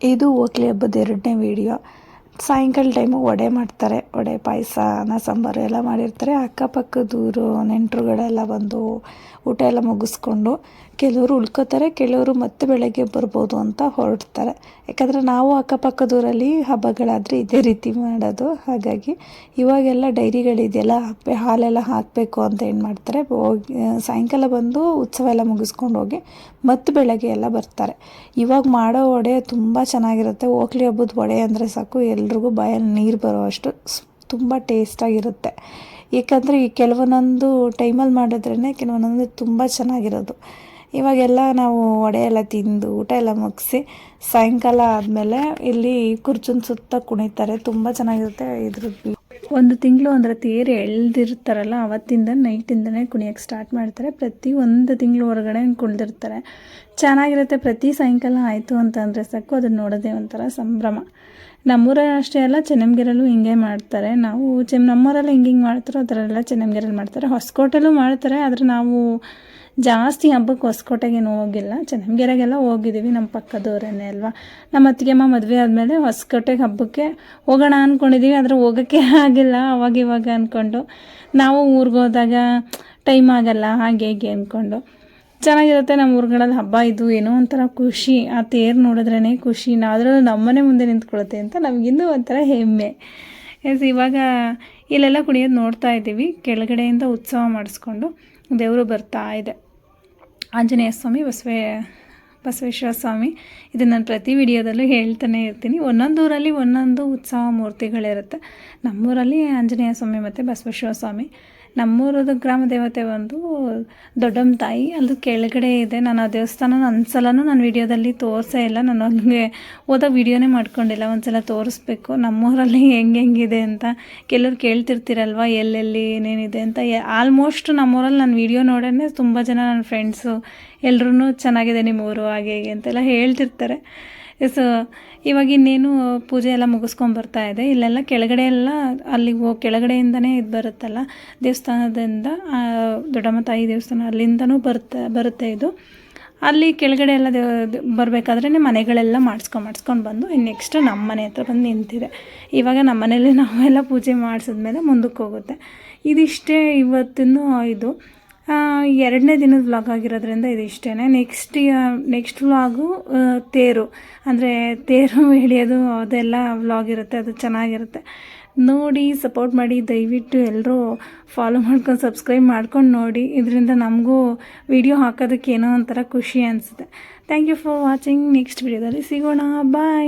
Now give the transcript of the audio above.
ಇದು ಓಕ್ಲಿ ಹಬ್ಬದ ಎರಡನೇ ವೀಡಿಯೋ ಸಾಯಂಕಾಲ ಟೈಮು ವಡೆ ಮಾಡ್ತಾರೆ. ವಡೆ, ಪಾಯಸ, ಅನ್ನ, ಸಾಂಬಾರು ಎಲ್ಲ ಮಾಡಿರ್ತಾರೆ. ಅಕ್ಕಪಕ್ಕದೂರು ನೆಂಟರುಗಳೆಲ್ಲ ಬಂದು ಊಟ ಎಲ್ಲ ಮುಗಿಸ್ಕೊಂಡು ಕೆಲವರು ಉಳ್ಕೋತಾರೆ, ಕೆಲವರು ಮತ್ತೆ ಬೆಳಗ್ಗೆ ಬರ್ಬೋದು ಅಂತ ಹೊರಡ್ತಾರೆ. ಯಾಕಂದರೆ ನಾವು ಅಕ್ಕಪಕ್ಕದೂರಲ್ಲಿ ಹಬ್ಬಗಳಾದರೆ ಇದೇ ರೀತಿ ಮಾಡೋದು. ಹಾಗಾಗಿ ಇವಾಗೆಲ್ಲ ಡೈರಿಗಳಿದೆಯಲ್ಲ ಹಾಕ್ಬೇ ಹಾಲೆಲ್ಲ ಹಾಕಬೇಕು ಅಂತ ಏನು ಮಾಡ್ತಾರೆ? ಹೋಗಿ, ಸಾಯಂಕಾಲ ಬಂದು ಉತ್ಸವ ಎಲ್ಲ ಮುಗಿಸ್ಕೊಂಡು ಹೋಗಿ ಮತ್ತೆ ಬೆಳಗ್ಗೆ ಎಲ್ಲ ಬರ್ತಾರೆ. ಇವಾಗ ಮಾಡೋ ವಡೆ ತುಂಬ ಚೆನ್ನಾಗಿರುತ್ತೆ. ಓಕ್ಲಿ ಹಬ್ಬದ ವಡೆ ಅಂದರೆ ಸಾಕು ಎಲ್ರಿಗೂ ಬಾಯಲ್ಲಿ ನೀರು ಬರೋ ಅಷ್ಟು ಸ್ ತುಂಬ ಟೇಸ್ಟಾಗಿರುತ್ತೆ ಏಕೆಂದರೆ ಈ ಕೆಲವೊಂದೊಂದು ಟೈಮಲ್ಲಿ ಮಾಡಿದ್ರೇ ಕೆಲವೊಂದೊಂದು ತುಂಬ ಚೆನ್ನಾಗಿರೋದು. ಇವಾಗೆಲ್ಲ ನಾವು ವಡೆ ಎಲ್ಲ ತಿಂದು ಊಟ ಎಲ್ಲ ಮುಗಿಸಿ ಸಾಯಂಕಾಲ ಆದಮೇಲೆ ಇಲ್ಲಿ ಕುರ್ಚುನ್ ಸುತ್ತ ಕುಣಿತಾರೆ. ತುಂಬ ಚೆನ್ನಾಗಿರುತ್ತೆ ಇದ್ರದ್ದು ಒಂದು ತಿಂಗಳು ಅಂದರೆ ತೇರು ಎಳ್ದಿರ್ತಾರಲ್ಲ, ಅವತ್ತಿಂದ ನೈಟಿಂದನೇ ಕುಣಿಯೋಕ್ಕೆ ಸ್ಟಾರ್ಟ್ ಮಾಡ್ತಾರೆ. ಪ್ರತಿ ಒಂದು ತಿಂಗಳು ಹೊರಗಡೆ ಕುಣಿದಿರ್ತಾರೆ. ಚೆನ್ನಾಗಿರುತ್ತೆ. ಪ್ರತಿ ಸಾಯಂಕಾಲ ಆಯಿತು ಅಂತಂದರೆ ಸಾಕು. ಅದನ್ನು ನೋಡೋದೇ ಒಂಥರ ಸಂಭ್ರಮ. ನಮ್ಮೂರ ಅಷ್ಟೇ ಅಲ್ಲ ಚೆನ್ನಂಗಿರಲ್ಲೂ ಹಿಂಗೆ ಮಾಡ್ತಾರೆ. ನಾವು ಚೆನ್ನ ನಮ್ಮೂರಲ್ಲಿ ಹಿಂಗೆ ಹಿಂಗೆ ಮಾಡ್ತಾರೋ ಆ ಥರ ಎಲ್ಲ ಚೆನ್ನಂಗಿರಲ್ಲಿ ಮಾಡ್ತಾರೆ. ಹೊಸಕೋಟೆಲ್ಲೂ ಮಾಡ್ತಾರೆ, ಆದರೆ ನಾವು ಜಾಸ್ತಿ ಹಬ್ಬಕ್ಕೆ ಹೊಸಕೋಟೆಗೇನು ಹೋಗಿಲ್ಲ. ಚೆನ್ನಮ್ಗಿರಾಗೆಲ್ಲ ಹೋಗಿದ್ದೀವಿ ನಮ್ಮ ಪಕ್ಕದವರೇನೆ ಅಲ್ವಾ? ನಮ್ಮ ಅತ್ತಿಗೆಮ್ಮ ಮದುವೆ ಆದಮೇಲೆ ಹೊಸಕೋಟೆಗೆ ಹಬ್ಬಕ್ಕೆ ಹೋಗೋಣ ಅಂದ್ಕೊಂಡಿದ್ದೀವಿ ಆದರೆ ಹೋಗೋಕ್ಕೆ ಆಗಿಲ್ಲ, ಅವಾಗ ಇವಾಗ ಅಂದ್ಕೊಂಡು ನಾವು ಊರಿಗೆ ಹೋದಾಗ ಟೈಮ್ ಆಗಲ್ಲ, ಹಾಗೆ ಹೀಗೆ ಅಂದ್ಕೊಂಡು ಚೆನ್ನಾಗಿರುತ್ತೆ ನಮ್ಮ ಊರುಗಳಲ್ಲಿ ಹಬ್ಬ ಇದು ಏನೋ ಒಂಥರ ಖುಷಿ. ಆ ತೇರು ನೋಡಿದ್ರೇ ಖುಷಿ. ನಾ ಅದರಲ್ಲೂ ನಮ್ಮನೆ ಮುಂದೆ ನಿಂತ್ಕೊಳ್ಳುತ್ತೆ ಅಂತ ನಮಗಿನ್ನೂ ಒಂಥರ ಹೆಮ್ಮೆ. ಎಸ್ ಇವಾಗ ಇಲ್ಲೆಲ್ಲ ಕುಣಿಯೋದು ನೋಡ್ತಾ ಇದ್ದೀವಿ. ಕೆಳಗಡೆಯಿಂದ ಉತ್ಸವ ಮಾಡಿಸ್ಕೊಂಡು ದೇವರು ಬರ್ತಾ ಇದೆ. ಆಂಜನೇಯ ಸ್ವಾಮಿ, ಬಸವೇ, ಬಸವೇಶ್ವರ ಸ್ವಾಮಿ. ಇದು ನಾನು ಪ್ರತಿ ವಿಡಿಯೋದಲ್ಲೂ ಹೇಳ್ತಾನೆ ಇರ್ತೀನಿ. ಒಂದೊಂದು ಊರಲ್ಲಿ ಒಂದೊಂದು ಉತ್ಸವ ಮೂರ್ತಿಗಳಿರುತ್ತೆ. ನಮ್ಮೂರಲ್ಲಿ ಆಂಜನೇಯ ಸ್ವಾಮಿ ಮತ್ತು ಬಸವೇಶ್ವರ ಸ್ವಾಮಿ. ನಮ್ಮೂರದ ಗ್ರಾಮ ದೇವತೆ ಒಂದು ದೊಡ್ಡಮ್ಮ ತಾಯಿ. ಅಲ್ಲಿ ಕೆಳಗಡೆ ಇದೆ. ನಾನು ಆ ದೇವಸ್ಥಾನ ಒಂದ್ಸಲನೂ ನಾನು ವಿಡಿಯೋದಲ್ಲಿ ತೋರಿಸೇ ಇಲ್ಲ. ನಾನು ಅಲ್ಲಿಗೆ ಹೋದಾಗ ವಿಡಿಯೋನೇ ಮಾಡ್ಕೊಂಡಿಲ್ಲ. ಒಂದ್ಸಲ ತೋರಿಸ್ಬೇಕು. ನಮ್ಮೂರಲ್ಲಿ ಹೆಂಗೆ ಹೆಂಗಿದೆ ಅಂತ ಕೆಲವ್ರು ಕೇಳ್ತಿರ್ತೀರಲ್ವ? ಎಲ್ಲೆಲ್ಲಿ ಏನೇನಿದೆ ಅಂತ. ಆಲ್ಮೋಸ್ಟ್ ನಮ್ಮೂರಲ್ಲಿ ನಾನು ವಿಡಿಯೋ ನೋಡೇ ತುಂಬ ಜನ ನನ್ನ ಫ್ರೆಂಡ್ಸು ಎಲ್ಲರೂ ಚೆನ್ನಾಗಿದೆ ನಿಮ್ಮ ಊರು ಹಾಗೆ ಹೀಗೆ ಅಂತೆಲ್ಲ ಹೇಳ್ತಿರ್ತಾರೆ. ಸೊ ಇವಾಗ ಇನ್ನೇನು ಪೂಜೆ ಎಲ್ಲ ಮುಗಿಸ್ಕೊಂಬರ್ತಾ ಇದೆ. ಇಲ್ಲೆಲ್ಲ ಕೆಳಗಡೆ ಎಲ್ಲ ಅಲ್ಲಿಗೆ ಹೋಗಿ ಕೆಳಗಡೆಯಿಂದನೇ ಇದು ಬರುತ್ತಲ್ಲ? ದೇವಸ್ಥಾನದಿಂದ ದೊಡ್ಡಮ್ಮ ತಾಯಿ ದೇವಸ್ಥಾನ ಅಲ್ಲಿಂದನೂ ಬರುತ್ತೆ ಬರುತ್ತೆ ಇದು. ಅಲ್ಲಿ ಕೆಳಗಡೆ ಎಲ್ಲ ದೇವ ಬರಬೇಕಾದ್ರೆ ಮನೆಗಳೆಲ್ಲ ಮಾಡಿಸ್ಕೊಂಡು ಮಾಡಿಸ್ಕೊಂಡು ಬಂದು ಇನ್ನು ನೆಕ್ಸ್ಟ್ ನಮ್ಮ ಮನೆ ಹತ್ರ ಬಂದು ನಿಂತಿದೆ. ಇವಾಗ ನಮ್ಮ ಮನೇಲಿ ನಾವೆಲ್ಲ ಪೂಜೆ ಮಾಡಿಸಿದ್ಮೇಲೆ ಮುಂದಕ್ಕೆ ಹೋಗುತ್ತೆ ಇದಿಷ್ಟೇ ಇವತ್ತಿನ ಇದು. ಎರಡನೇ ದಿನದ ವ್ಲಾಗ್ ಆಗಿರೋದ್ರಿಂದ ಇದು ಇಷ್ಟೇ ನೆಕ್ಸ್ಟ್ ನೆಕ್ಸ್ಟ್ ವ್ಲಾಗು ತೇರು. ಅಂದರೆ ತೇರು ಎಳೆಯೋದು, ಅದೆಲ್ಲ ವ್ಲಾಗ್ ಇರುತ್ತೆ, ಅದು ಚೆನ್ನಾಗಿರುತ್ತೆ. ನೋಡಿ ಸಪೋರ್ಟ್ ಮಾಡಿ, ದಯವಿಟ್ಟು ಎಲ್ಲರೂ ಫಾಲೋ ಮಾಡ್ಕೊಂಡು ಸಬ್ಸ್ಕ್ರೈಬ್ ಮಾಡ್ಕೊಂಡು ನೋಡಿ. ಇದರಿಂದ ನಮಗೂ ವಿಡಿಯೋ ಹಾಕೋದಕ್ಕೆ ಏನೋ ಒಂಥರ ಖುಷಿ ಅನಿಸುತ್ತೆ. Thank you for watching next ವಿಡಿಯೋದಲ್ಲಿ ಸಿಗೋಣ. ಬಾಯ್